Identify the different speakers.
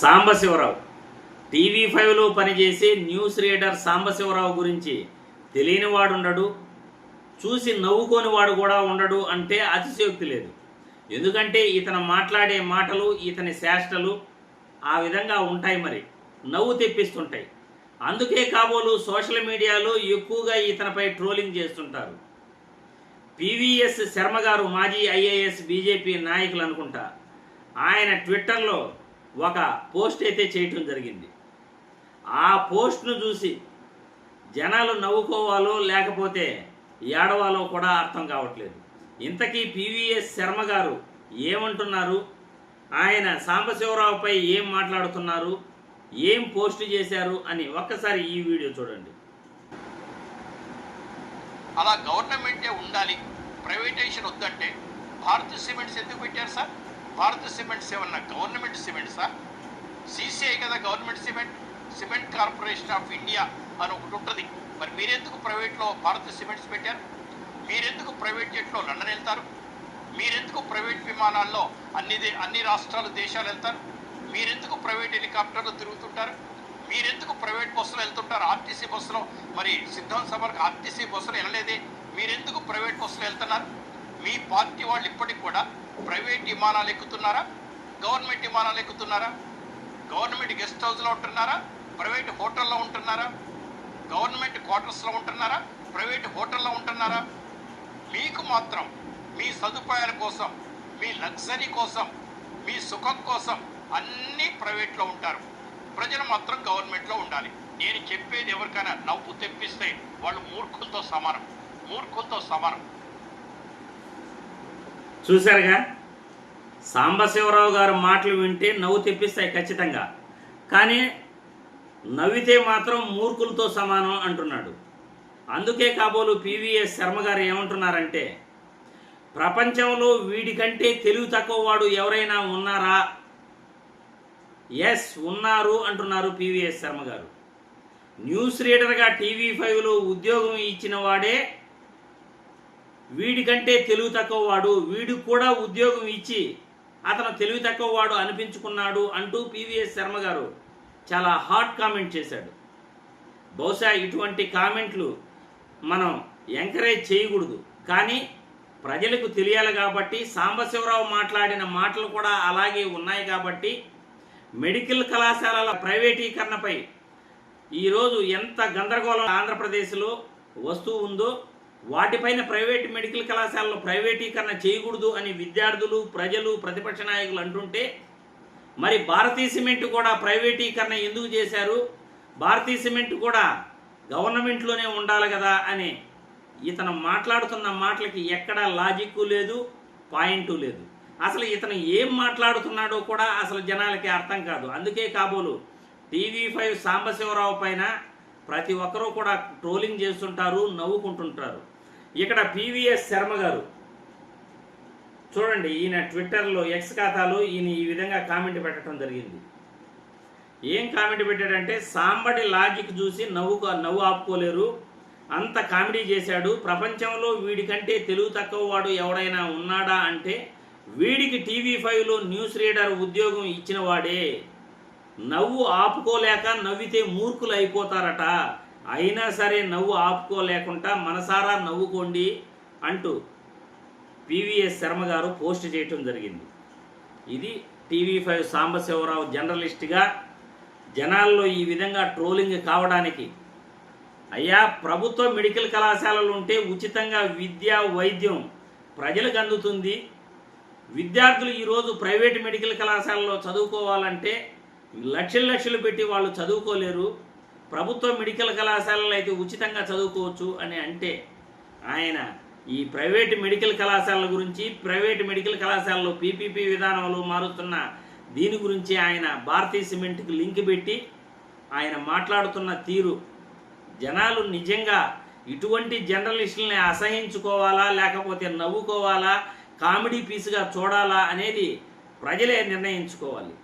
Speaker 1: Sambasivarao. TV ఫైవ్లో పనిచేసే news reader Sambasivarao గురించి తెలియనివాడు ఉండడు చూసి నవ్వుకోని వాడు కూడా ఉండడు అంటే అతిశయోక్తి లేదు. ఎందుకంటే ఇతను మాట్లాడే మాటలు ఇతని చేష్టలు ఆ విధంగా ఉంటాయి మరి నవ్వు తెప్పిస్తుంటాయి. అందుకే కాబోలు సోషల్ మీడియాలో ఎక్కువగా ఇతనిపై ట్రోలింగ్ చేస్తుంటారు. పివిఎస్ శర్మ గారు మాజీ ఐఏఎస్ బీజేపీ నాయకులు అనుకుంటా. ఆయన ట్విట్టర్లో ఒక పోస్ట్ అయితే చేయటం జరిగింది. ఆ పోస్ట్ను చూసి జనాలు నవ్వుకోవాలో లేకపోతే ఏడవాలో కూడా అర్థం కావట్లేదు. ఇంతకీ పివిఎస్ శర్మ గారు ఏమంటున్నారు? ఆయన సాంబశివరావుపై ఏం మాట్లాడుతున్నారు? ఏం పోస్ట్ చేశారు? అని ఒక్కసారి ఈ వీడియో చూడండి.
Speaker 2: అలా గవర్నమెంటే ఉండాలి. ప్రైవేటైజేషన్ వద్దంటే భారత సిమెంట్స్ ఎందుకు పెట్టారు సార్? భారత్ సిమెంట్స్ ఏమన్నా గవర్నమెంట్ సిమెంట్ సార్? సీసీఐ కదా government cement? Cement corporation of India అని ఒకటి ఉంటుంది. మరి మీరెందుకు ప్రైవేట్లో భారత్ సిమెంట్స్ పెట్టారు? మీరెందుకు ప్రైవేట్ జెట్లో లండన్ వెళ్తారు మీరెందుకు ప్రైవేట్ విమానాల్లో అన్ని అన్ని రాష్ట్రాలు దేశాలు వెళ్తారు? మీరెందుకు ప్రైవేట్ హెలికాప్టర్లు తిరుగుతుంటారు? మీరెందుకు ప్రైవేట్ బస్సులు వెళ్తుంటారు? ఆర్టీసీ బస్సులో మరి సిద్ధం సభలకు ఆర్టీసీ బస్సులు వెళ్ళలేదే? మీరెందుకు ప్రైవేట్ బస్సులు వెళ్తున్నారు? మీ పార్టీ వాళ్ళు ఇప్పటికి కూడా ప్రైవేట్ విమానాలు ఎక్కుతున్నారా? గవర్నమెంట్ విమానాలు ఎక్కుతున్నారా? గవర్నమెంట్ గెస్ట్ హౌస్లో ఉంటున్నారా? ప్రైవేట్ హోటల్లో ఉంటున్నారా? గవర్నమెంట్ క్వార్టర్స్లో ఉంటున్నారా? ప్రైవేట్ హోటల్లో ఉంటున్నారా? మీకు మాత్రం మీ సదుపాయాల కోసం మీ లగ్జరీ కోసం మీ సుఖం కోసం అన్నీ ప్రైవేట్లో ఉంటారు. ప్రజలు మాత్రం గవర్నమెంట్లో ఉండాలి. నేను చెప్పేది ఎవరికైనా నవ్వు తెప్పిస్తే వాళ్ళు మూర్ఖులతో సమానం. మూర్ఖులతో సమానం.
Speaker 1: చూశారుగా? సాంబశివరావు గారు మాటలు వింటే నవ్వు తెప్పిస్తాయి ఖచ్చితంగా. కానీ నవ్వితే మాత్రం మూర్ఖులతో సమానం అంటున్నాడు. అందుకే కాబోలు పివిఎస్ శర్మ గారు ఏమంటున్నారంటే ప్రపంచంలో వీడికంటే తెలివి తక్కువ వాడు ఎవరైనా ఉన్నారా? ఎస్ ఉన్నారు అంటున్నారు పివిఎస్ శర్మ గారు. న్యూస్ రీడర్గా టీవీ ఫైవ్లో ఉద్యోగం ఇచ్చిన వాడే వీడికంటే తెలివి తక్కువ వాడు వీడికి కూడా ఉద్యోగం ఇచ్చి అతను తెలివి తక్కువ వాడు అనిపించుకున్నాడు అంటూ పివిఎస్ శర్మ గారు చాలా హాట్ కామెంట్ చేశాడు. బహుశా ఇటువంటి కామెంట్లు మనం ఎంకరేజ్ చేయకూడదు. కానీ ప్రజలకు తెలియాలి కాబట్టి సాంబశివరావు మాట్లాడిన మాటలు కూడా అలాగే ఉన్నాయి కాబట్టి మెడికల్ కళాశాలల ప్రైవేటీకరణపై ఈరోజు ఎంత గందరగోళం ఆంధ్రప్రదేశ్లో వస్తూ ఉందో వాటిపైన ప్రైవేట్ మెడికల్ కళాశాలలో ప్రైవేటీకరణ చేయకూడదు అని విద్యార్థులు ప్రజలు ప్రతిపక్ష నాయకులు అంటుంటే మరి భారతీయ సిమెంట్ కూడా ప్రైవేటీకరణ ఎందుకు చేశారు? భారతీయ సిమెంట్ కూడా గవర్నమెంట్లోనే ఉండాలి కదా అని ఇతను మాట్లాడుతున్న మాటలకి ఎక్కడా లాజిక్ లేదు పాయింటు లేదు. అసలు ఇతను ఏం మాట్లాడుతున్నాడో కూడా అసలు జనాలకి అర్థం కాదు. అందుకే కాబోలు టీవీ ఫైవ్ సాంబశివరావు పైన ప్రతి ఒక్కరూ కూడా ట్రోలింగ్ చేస్తుంటారు నవ్వుకుంటుంటారు. ఇక్కడ పివిఎస్ శర్మ గారు. చూడండి ఈయన ట్విట్టర్లో ఎక్స్ ఖాతాలో ఈయన ఈ విధంగా కామెంట్ పెట్టడం జరిగింది. ఏం కామెంట్ పెట్టాడంటే సాంబడి లాజిక్ చూసి నవ్వు నవ్వు ఆపుకోలేరు. అంత కామెడీ చేశాడు. ప్రపంచంలో వీడికంటే తెలుగు తక్కువ వాడు ఎవడైనా ఉన్నాడా అంటే వీడికి టీవీ ఫైవ్లో న్యూస్ రీడర్ ఉద్యోగం ఇచ్చిన వాడే. నవ్వు ఆపుకోలేక నవ్వితే మూర్ఖులు అయిపోతారట. అయినా సరే నవ్వు ఆపుకోలేకుండా మనసారా నవ్వుకోండి అంటూ పివిఎస్ శర్మ గారు పోస్ట్ చేయటం జరిగింది. ఇది టీవీ ఫైవ్ సాంబశివరావు జర్నలిస్ట్గా జనాల్లో ఈ విధంగా ట్రోలింగ్ కావడానికి. అయ్యా ప్రభుత్వ మెడికల్ కళాశాలలు ఉంటే ఉచితంగా విద్య వైద్యం ప్రజలకు అందుతుంది. విద్యార్థులు ఈరోజు ప్రైవేట్ మెడికల్ కళాశాలలో చదువుకోవాలంటే లక్షలు లక్షలు పెట్టి వాళ్ళు చదువుకోలేరు. ప్రభుత్వ మెడికల్ కళాశాలలో అయితే ఉచితంగా చదువుకోవచ్చు అని అంటే ఆయన ఈ ప్రైవేట్ మెడికల్ కళాశాలల గురించి ప్రైవేట్ మెడికల్ కళాశాలలో పీపీపీ విధానంలో మారుతున్న దీని గురించి ఆయన భారతీయ సిమెంట్కి లింక్ పెట్టి ఆయన మాట్లాడుతున్న తీరు. జనాలు నిజంగా ఇటువంటి జర్నలిస్టులని అసహించుకోవాలా లేకపోతే నవ్వుకోవాలా కామెడీ పీస్గా చూడాలా అనేది ప్రజలే నిర్ణయించుకోవాలి.